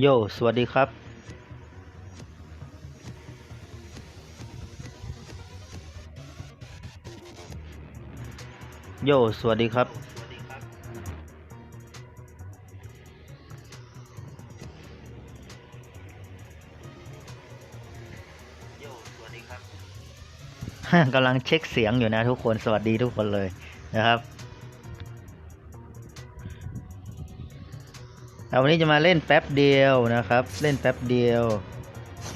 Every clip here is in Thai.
โยสวัสดีครับโย สวัสดีครับ โย สวัสดีครับ กำลังเช็คเสียงอยู่นะทุกคน สวัสดีทุกคนเลยนะครับ เอาวันนี้จะมาเล่นแป๊บเดียวนะครับ เล่นแป๊บเดียว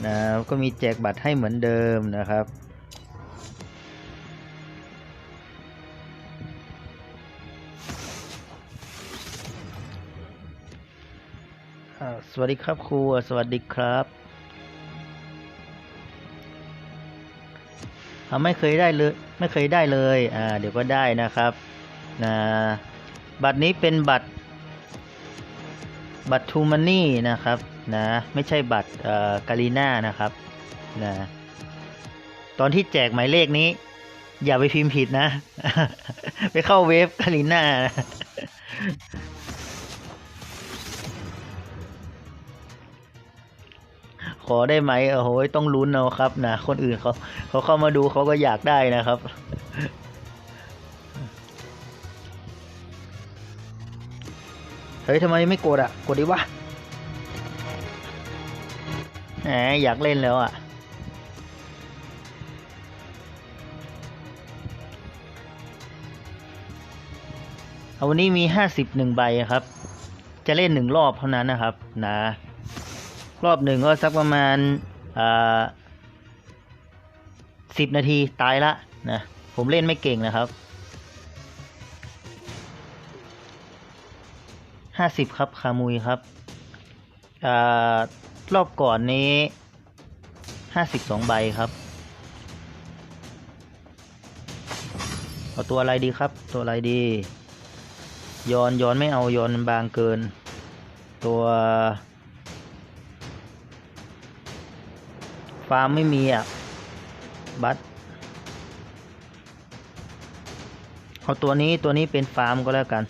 นะก็มีแจกบัตรให้เหมือนเดิมนะครับ สวัสดีครับครู สวัสดีครับอ่าไม่เคยได้เลยไม่เคยได้เลย อ่า เดี๋ยวก็ได้นะครับนะบัตรนี้เป็นบัตร บัตรทูมันนี่นะครับนะไม่ใช่บัตรกาลีน่านะครับนะตอนที่แจกหมายเลขนี้ อย่าไปพิมพ์ผิดนะ ไปเข้าเว็บกาลีน่าขอได้ไหมโอ้โหต้องลุ้นเอาครับนะคนอื่นเขาเขาเข้ามาดูเขาก็อยากได้นะครับ เฮ้ยทำไมไม่กดอะ กดดิวะแหมอยากเล่นแล้วอะ เอาวันนี้มีห้าสิบหนึ่งใบครับ จะเล่นหนึ่งรอบเท่านั้นนะครับนะรอบหนึ่งก็สักประมาณสิบนาทีตายละนะ ผมเล่นไม่เก่งนะครับ ห้าสิบครับคามุยครับอรอบก่อนนี้ห้าสิบสองใบครับ เอาตัวอะไรดีครับ ตัวอะไรดี ย้อนย้อนไม่เอาย้อนมันบางเกิน ตัว ฟาร์มไม่มีอะ บัตเอาตัวนี้ตัวนี้เป็นฟาร์มก็แล้วกัน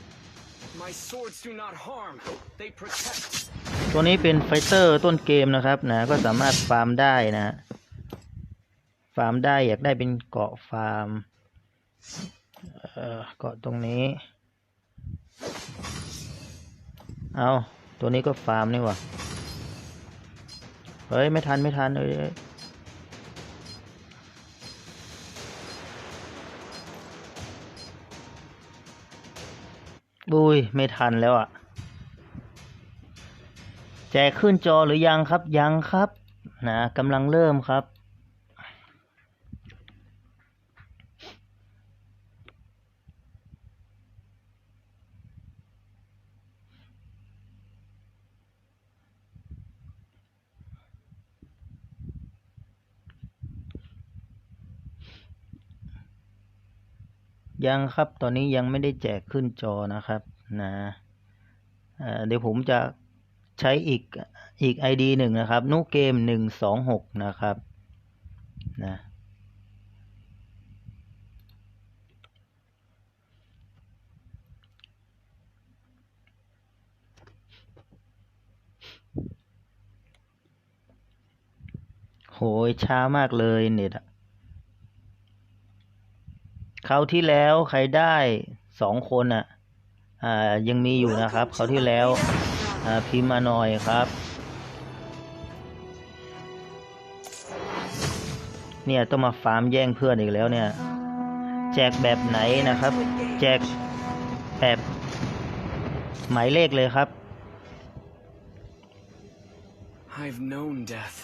ตัวนี้เป็นไฟเตอร์ต้นเกมนะครับนะก็สามารถฟาร์มได้นะฟาร์มได้อยากได้เป็นเกาะฟาร์มเกาะตรงนี้ เอาตัวนี้ก็ฟาร์มนี่ว่าเฮ้ย ไม่ทันไม่ทันเอ้ย บุยไม่ทันแล้วอะ แจกขึ้นจอหรือยังครับยังครับ นะกำลังเริ่มครับ ยังครับตอนนี้ยังไม่ได้แจกขึ้นจอนะครับนะเเดี๋ยวผมจะใช้อีกอีก ID หนึ่งนะครับ นุเกมหนึ่งสองหกนะครับนะโหยช้ามากเลยเน็ตอะ คราวที่แล้วใครได้สองคนอะอ่ายังมีอยู่นะครับคราวที่แล้วอ่าพิมพ์มาหน่อยครับ เนี่ยต้องมาฟาร์มแย่งเพื่อนอีกแล้วเนี่ย แจกแบบไหนนะครับ แจกแบบหมายเลขเลยครับ I've known death,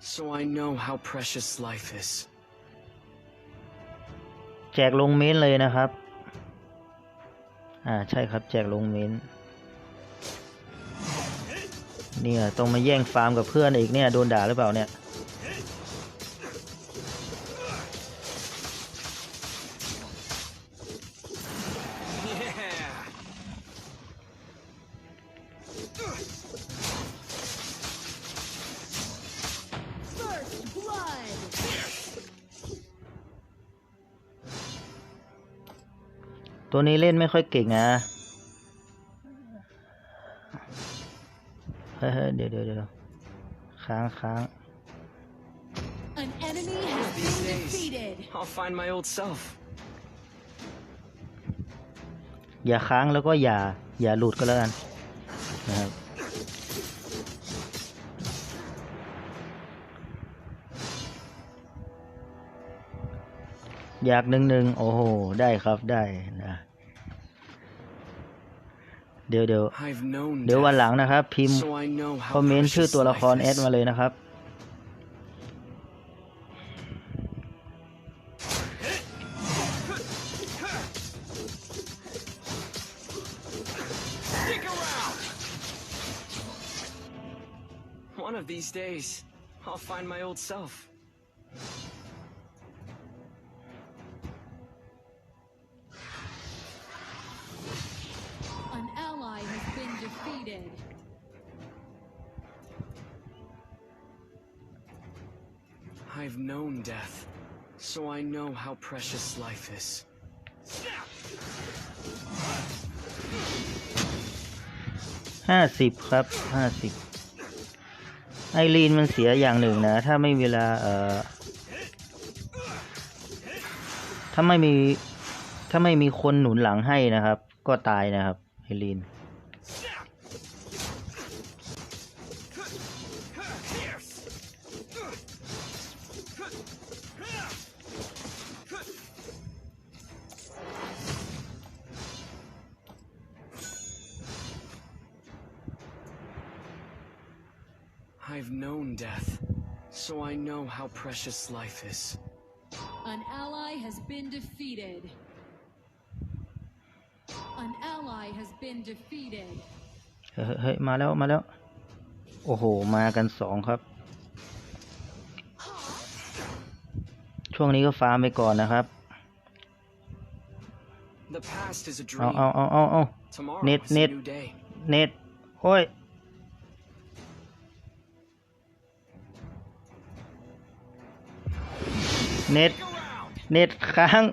so I know how precious life is. แจกลงเม้นท์เลยนะครับ อ่าใช่ครับแจกลงเม้นท์เนี่ยต้องมาแย่งฟาร์มกับเพื่อนอีกเนี่ยโดนด่าหรือเปล่าเนี่ย ตัวนี้เล่นไม่ค่อยเก่งนะเฮ้ยเฮ้ยเดี๋ยวเดี๋ยวเดี๋ยวค้างค้าง An enemy has These been days, defeated. I'll find my old self. อย่าค้างแล้วก็อย่าอย่าหลุดก็แล้วกันนะครับ อยากหนึ่งหนึ่งโอ้โห ได้ครับได้นะ เดี๋ยวเดี๋ยว I've known เดี๋ยววัน death, หลังนะครับ พิมพ์ so I know คอ how มเมนต์ชื่อ precious ตัวละคร life แอด is. มาเลยนะครับ Stick around! One of these days, I'll find my old self. I've known death, so I know how precious life is. ห้าสิบครับห้าสิบไอรีนมันเสียอย่างหนึ่งนะ ถ้าไม่เวลาเอ่อถ้าไม่มี ถ้าไม่มีคนหนุนหลังให้นะครับ ก็ตายนะครับไอรีน know how precious life is. An ally has been defeated. An ally has been defeated. เฮ้ยเฮ้ยมาแล้วมาแล้ว โอ้โห มากันสองครับ ช่วงนี้ก็ฟาร์มไปก่อนนะครับ The past is a เอา dream. เอาเอาเอาเอา Tomorrow Nit, is a nit. new day. เน็ตโอ้ย เน็ต Stick around! เน็ตค้าง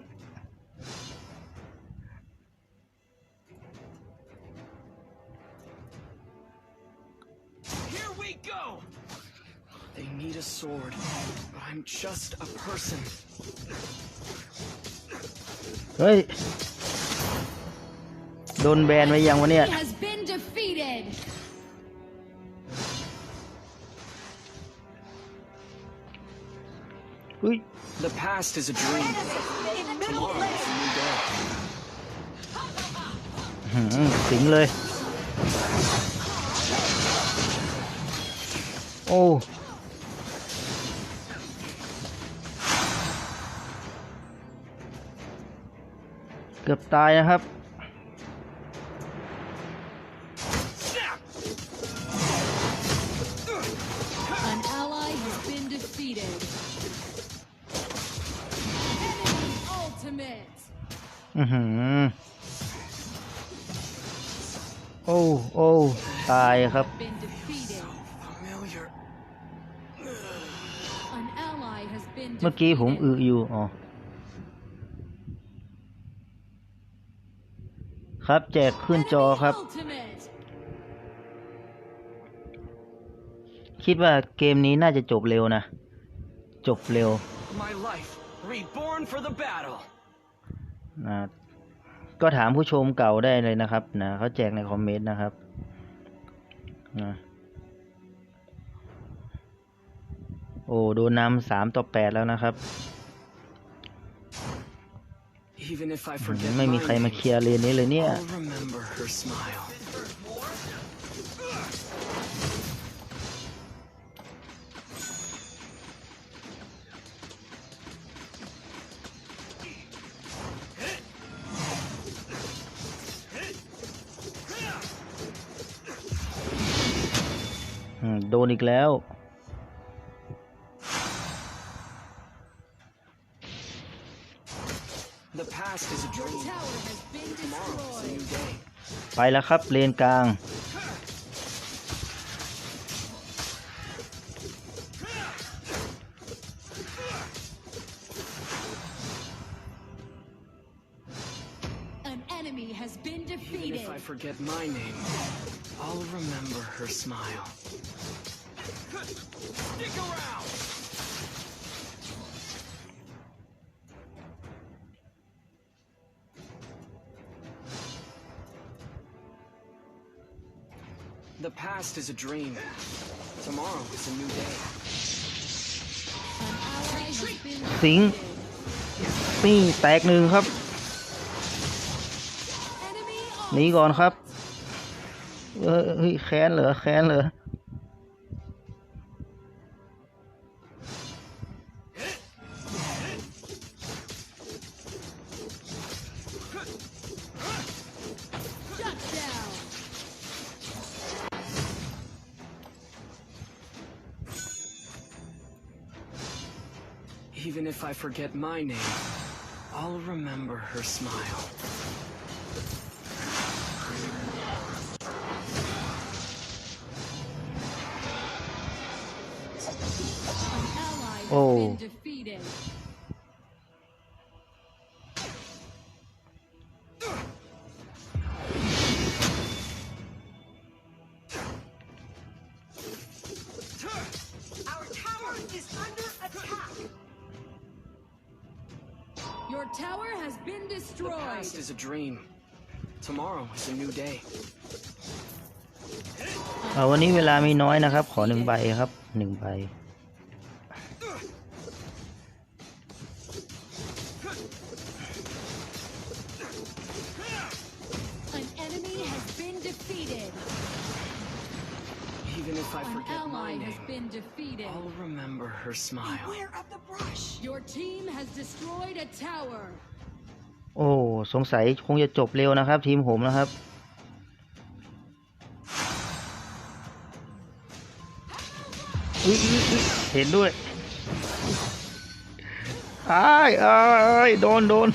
Here we go! They need a sword, but I'm just a person. เฮ้ย โดนแบนไว้ยังวะเนี่ย อุ้ย The past is a dream. Tomorrow is a new day. หืมสิงเลยโอ้เกือบตายนะครับ ครับ Been defeated. Familiar. An ally has been เมื่อกี้ผม defeated. อืออยู่อ๋อครับแจกขึ้นจอ Enemy ครับ ultimate. คิดว่าเกมนี้น่าจะจบเร็วนะ จบเร็ว My life, reborn for the battle. นะก็ถามผู้ชมเก่าได้เลยนะครับนะเขาแจกในคอมเมนต์นะครับ นะโอ้โดนนำสามต่อแปดแล้วนะครับ Even if I อืม forget ไม่มี my ใครมา name, เคลียร์เลนนี้เลยเนี่ย นอีกแล้ว The past is a Your dream. tower has been Tomorrow is a destroyed. new day. ไปแล้วครับเลนกลาง a dream. Tomorrow is a new day. สิงปี่แตกหนึ่งครับหนีก่อนครับเฮ้ยแค้นเหรอแค้นเหรอ Even if I forget my name, I'll remember her smile. มีน้อยนะครับ ขอหนึ่งใบครับหนึ่งใบ An enemy has been defeated. Even if I An forget my ally has name, been defeated. I'll remember her smile. Beware of the brush. Your team has destroyed a tower. โอ้ สงสัยคงจะจบเร็วนะครับ ทีมผมนะครับ อุ๊ยอุ๊ยอุ๊ยเห็นด้วยอ้ายอ้ายโดนโดน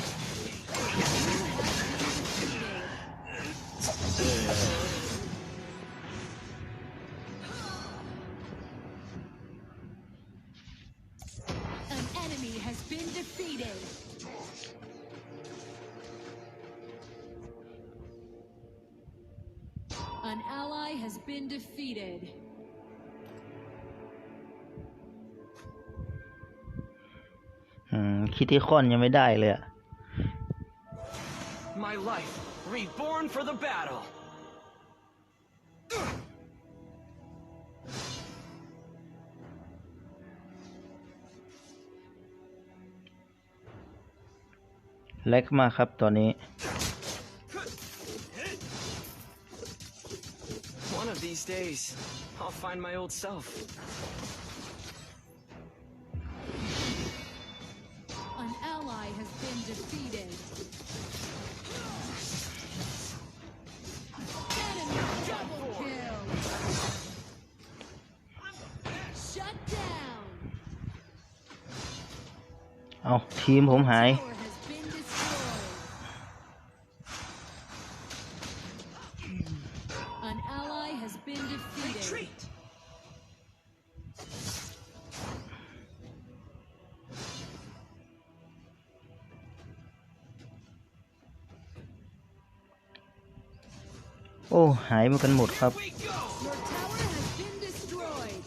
คิดที่คอนยังไม่ได้เลยอะ My life, reborn for the battle. เล็กมากครับตอนนี้ One of these days, I'll find my old self. ally has been defeated. Enemy double kill. Shut down. เอาทีมผมหาย อ้หายมากันหมดครับ We go! Your tower has been destroyed.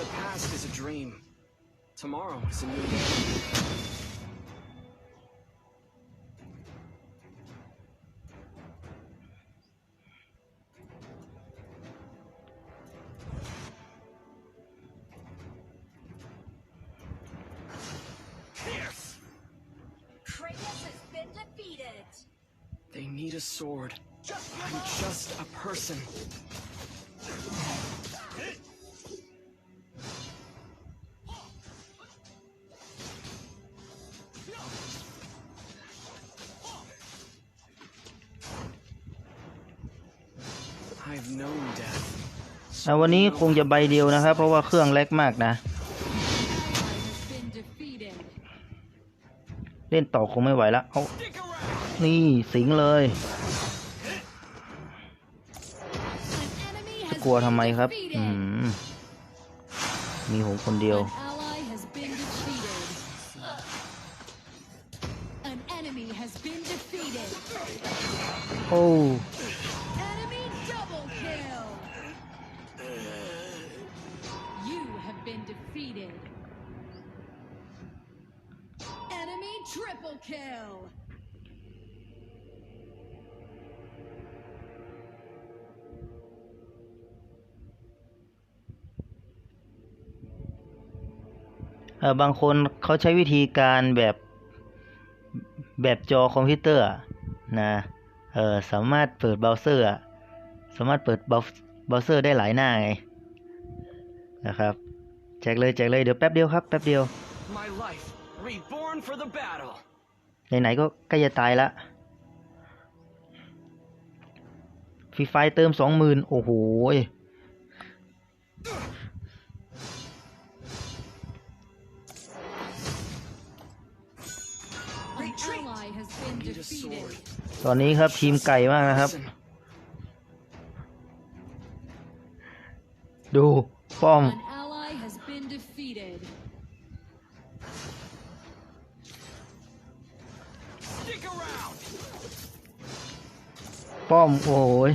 The past is a dream. Tomorrow is a new day. I've known death. เอาวันนี้คงจะใบเดียวนะครับ เพราะว่าเครื่องเล็กมากนะ Ally has been defeated. เล่นต่อคงไม่ไหวแล้วเอา Stick around! นี่สิงเลย An enemy จะ has กลัวทำไม been ครับ defeated. อืมมีผมคนเดียว An ally บางคนเขาใช้วิธีการแบบแบบจอคอมพิวเตอร์อะนะเออสามารถเปิดเบราว์เซอร์อะสามารถเปิดเบราว์เบราว์เซอร์ได้หลายหน้าไงนะครับแจกเลยแจกเลยเดี๋ยวแป๊บเดียวครับแป๊บเดียว My life, reborn for the battle. ไหนๆก็ใกล้จะตายละฟรีไฟเติมสองหมื่นโอ้โห ตอนนี้ครับทีมไก่มากนะครับ Listen, ดูป้อม An ally has been defeated. stick around. ป้อม โอ้ย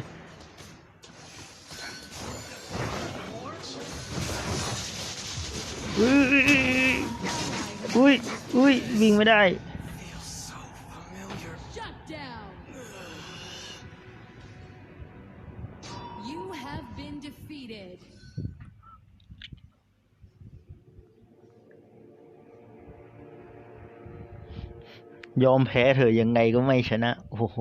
อุ้ยอุ้ยอุ้ยวิ่งไม่ได้ ยอมแพ้เธอยังไงก็ไม่ชนะ โอ้โห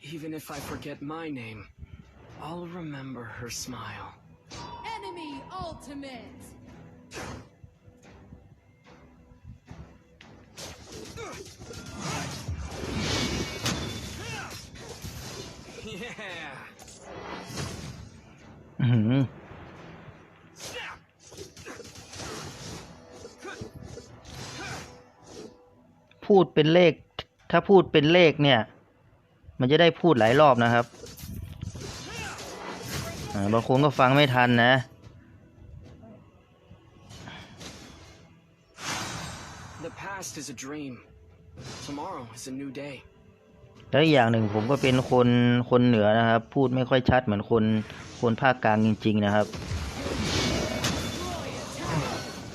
'Even if I forget my name, I'll remember her smile. Enemy ultimate. พูดเป็นเลข ถ้าพูดเป็นเลขเนี่ย มันจะได้พูดหลายรอบนะครับอ่าบางคนก็ฟังไม่ทันนะ The past is a dream. Tomorrow is a new day. แล้วอีกอย่างหนึ่งผมก็เป็นคนคนเหนือนะครับ พูดไม่ค่อยชัดเหมือนคนคนภาคกลางจริง ๆ นะครับ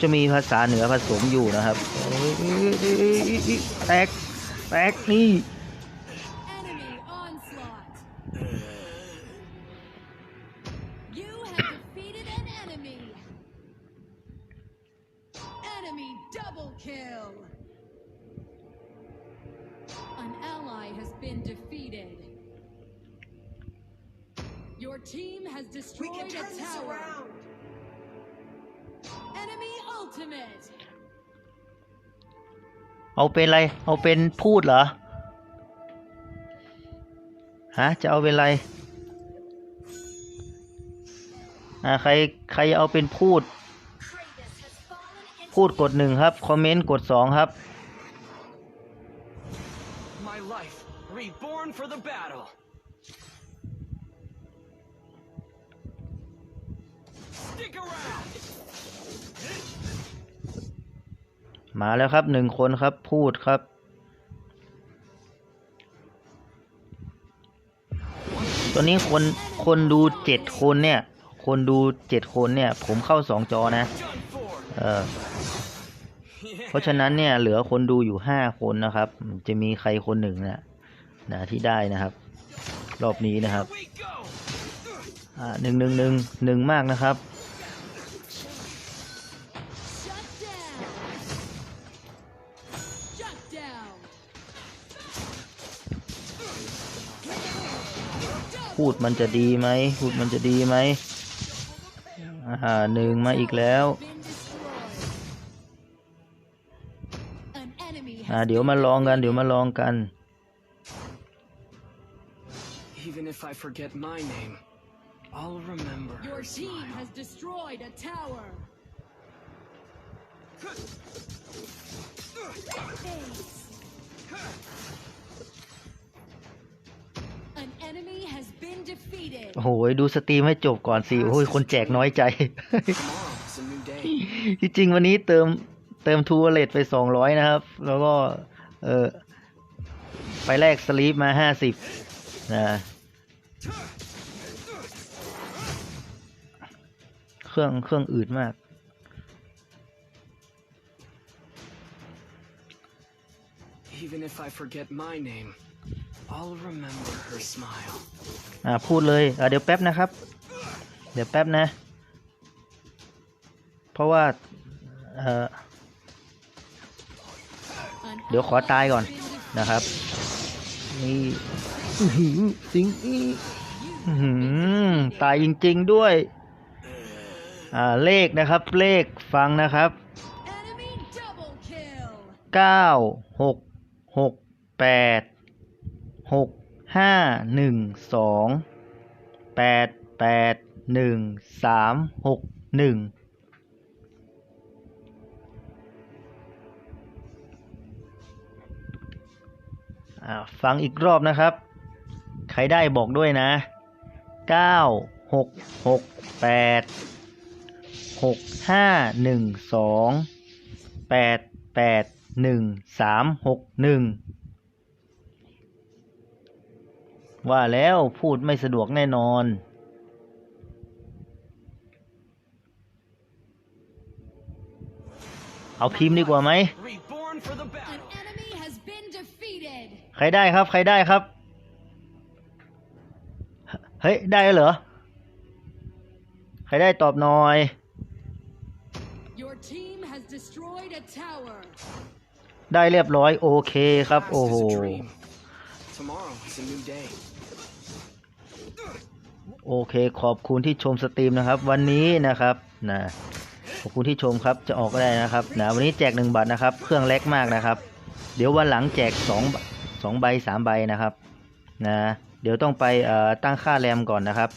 จะมีภาษาเหนือผสมอยู่นะครับแตกแตกนี่ Enemy onslaught. You have defeated an เอาเป็นอะไร เอาเป็นพูดเหรอ ฮะ จะเอาเป็นอะไร อ่า ใคร ใครเอาเป็นพูด Kratos has fallen into พูดกดหนึ่งครับ คอมเมนต์กดสองครับ My life, reborn for the battle. Stick around. มาแล้วครับหนึ่งคนครับพูดครับ ตอนนี้คนคนดูเจ็ดคนเนี่ย คนดูเจ็ดคนเนี่ย ผมเข้าสองจอนะเออเพราะฉะนั้นเนี่ย เหลือคนดูอยู่ห้าคนนะครับ จะมีใครคนหนึ่งนะนะที่ได้นะครับ รอบนี้นะครับอ่าหนึ่งหนึ่งหนึ่งหนึ่งมากนะครับ พูดมันจะดีไหมพูดมันจะดีไหมอ่าหนึ่งมาอีกแล้ว Been destroyed. An enemy อ่า has เดี๋ยวมาลองกัน เดี๋ยวมาลองกัน Even if I forget my name, I'll remember Your her team smile. has destroyed a tower. Ace. โอ้โหดูสตรีมให้จบก่อนสิโอ้ยคนแจกน้อยใจ Tomorrow's a new day. ที่จริงวันนี้เติมเติมทูเลตไปสองร้อยนะครับ แล้วก็ เออไปแลกสลีปมาห้าสิบนะเครื่องเครื่องอืดมาก Even if I forget my name, I'll remember her smile. อ่าพูดเลยอ่าเดี๋ยวแป๊บนะครับ เดี๋ยวแป๊บนะ เพราะว่าเออ An เดี๋ยวขอ ally ตายก่อน has been defeated. นะครับ นี่อื้อหือสิงอื้ออื้อหือตายจริง ๆ ด้วยอ่าเลขนะครับ เลขฟังนะครับ Enemy double kill. เก้าหก หกแปดหกห้าหนึ่งสองแปดแปดหนึ่งสามหกหนึ่งฟังอีกรอบนะครับ ใครได้บอกด้วยนะเก้าหกหกแปด หนึ่งสามหกหนึ่งว่าแล้วพูดไม่สะดวกแน่นอน เอาพิมพ์ดีกว่าไหม ใครได้ครับ ใครได้ครับ เฮ้ย ได้เหรอ ใครได้ตอบหน่อย ได้เรียบร้อยโอเคครับ Past โอ้โห is a dream. Tomorrow is a new day. โอเคขอบคุณที่ชมสตรีมนะครับ วันนี้นะครับนะขอบคุณที่ชมครับจะออกก็ได้นะครับนะวันนี้แจกหนึ่งบัตรนะครับ เครื่องเล็กมากนะครับ เดี๋ยววันหลังแจกสองสองใบสามใบนะครับนะเดี๋ยวต้องไปเอ่อตั้งค่าแรมก่อนนะครับ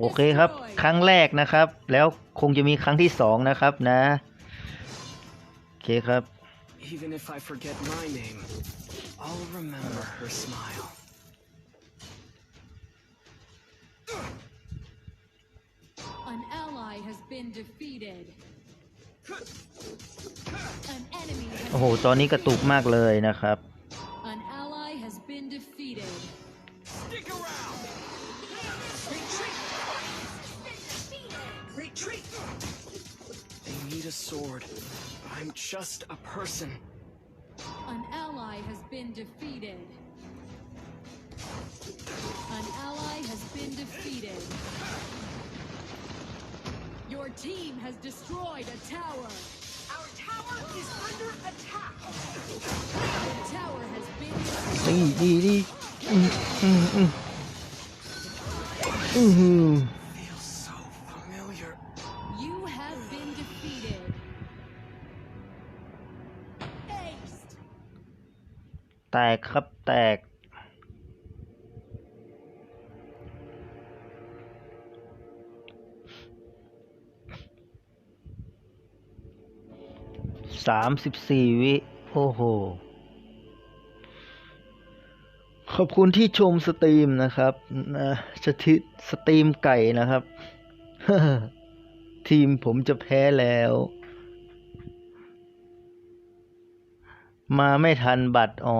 โอเคครับ destroyed. ครั้งแรกนะครับ แล้วคงจะมีครั้งที่สองนะครับนะ โอเคครับ Even if I forget my name, I'll remember her smile. An ally has been defeated. An enemy โอ้ has, โห ตอนนี้กระตุกมากเลยนะครับ a sword. I'm just a person. An ally has been defeated. An ally has been defeated. Your team has destroyed a tower. Our tower is under attack. The tower has been destroyed. Mm -hmm. Mm-hmm. ตกครับแตก สามสิบสี่วิ โอ้โห ขอบคุณที่ชมสตรีมนะครับนะสถิสตรีมไก่นะครับ ทีมผมจะแพ้แล้ว มาไม่ทันบัตร อ๋อ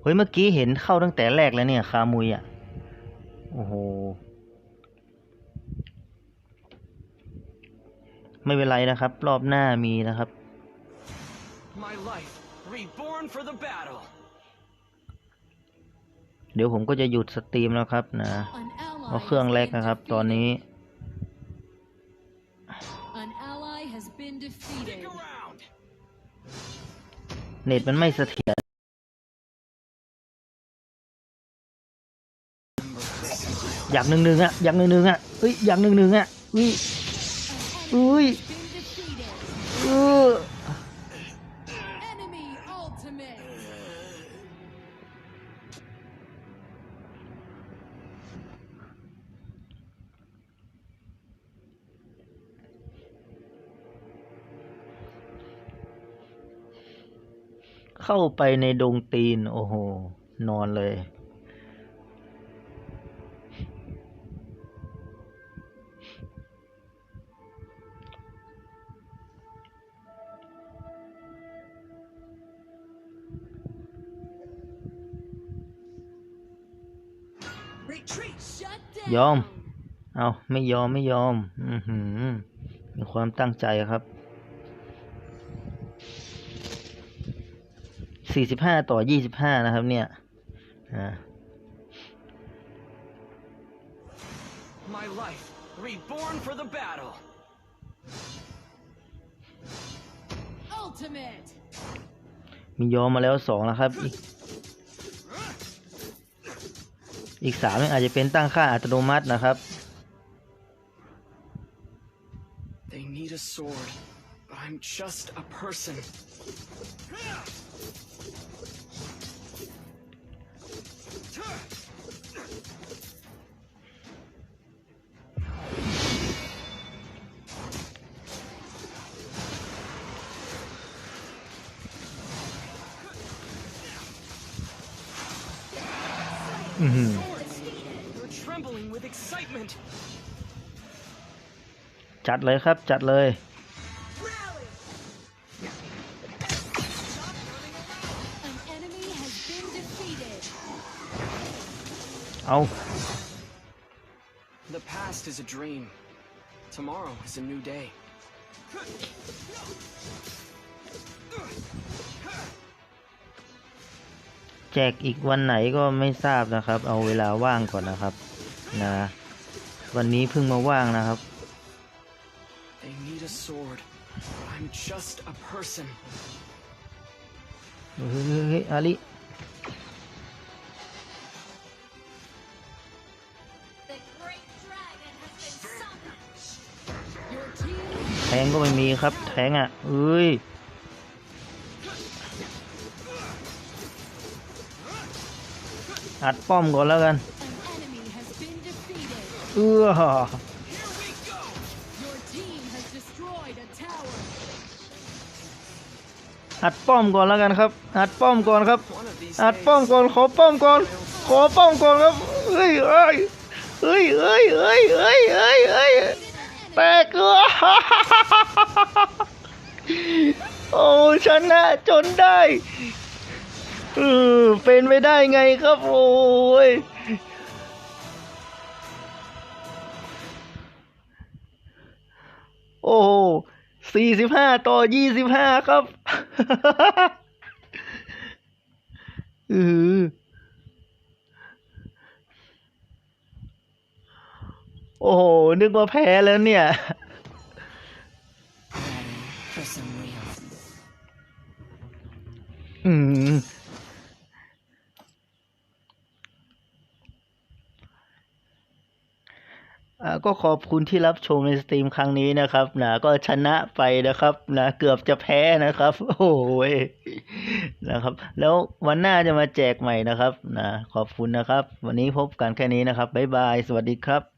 เฮ้ย เมื่อกี้เห็นเข้าตั้งแต่แรกแล้วเนี่ยคามุยอะ โอ้โห ไม่เป็นไรนะครับ รอบหน้ามีนะครับ My life, reborn for the battle. เดี๋ยวผมก็จะหยุดสตรีมแล้วครับนะ An ally เพราะเครื่อง has แรก been นะครับ ตอน defeated. นี้ เน็ตมันไม่เสถียรอยากหนึ่งหนึ่งอะอยากหนึ่งหนึ่งอะเอ้ยอยากหนึ่งหนึ่งอะอุ้ยอุ้ยเออ เข้าไปในดงตีน โอ้โห นอนเลย Retreat. Shut Yum. down. เอาไม่ยอมไม่ยอม อือหือมีความตั้งใจครับ สี่สิบห้าต่อยี่สิบห้านะครับ เนี่ยอ่า My life, reborn for the battle. Ultimate. มียอมมาแล้วสองแล้วครับ อีกอีกสามยังอาจจะเป็นตั้งค่าอัตโนมัตินะครับ They need a sword, but I'm just a person. อือหือ You're trembling with excitement. จัดเลยครับ จัดเลย เอา The past is a dream. Tomorrow is a new day. แจกอีกวันไหนก็ไม่ทราบนะครับ เอาเวลาว่างก่อนนะครับ นะ วันนี้เพิ่งมาว่างนะครับ They need a sword, but I'm just a person. เฮ้ยเฮ้ยเฮ้ยอาลิ แทงก็ไม่มีครับ แทงอะเอ้ยอัดป้อมก่อนแล้วกันเอื้อหัดป้อมก่อนแล้วกันครับหัดป้อมก่อนครับหัดป้อมก่อน ขอป้อมก่อน ขอป้อมก่อนครับ เฮ้ยเฮ้ยเฮ้ยเฮ้ยเฮ้ยเฮ้ยเฮ้ย แตกเออโอ้ชนะจนได้เออเป็นไปได้ไงครับโอ้ยโอ้สี่สิบห้าต่อยี่สิบห้าครับ อือ โอ้โห นึกว่าแพ้แล้วเนี่ย อืม อ่าก็ขอบคุณที่รับชมในสตรีมครั้งนี้นะครับนะก็ชนะไปนะครับนะเกือบจะแพ้นะครับ โอ้ยนะครับ แล้ววันหน้าจะมาแจกใหม่นะครับนะขอบคุณนะครับ วันนี้พบกันแค่นี้นะครับ บ๊ายบาย สวัสดีครับ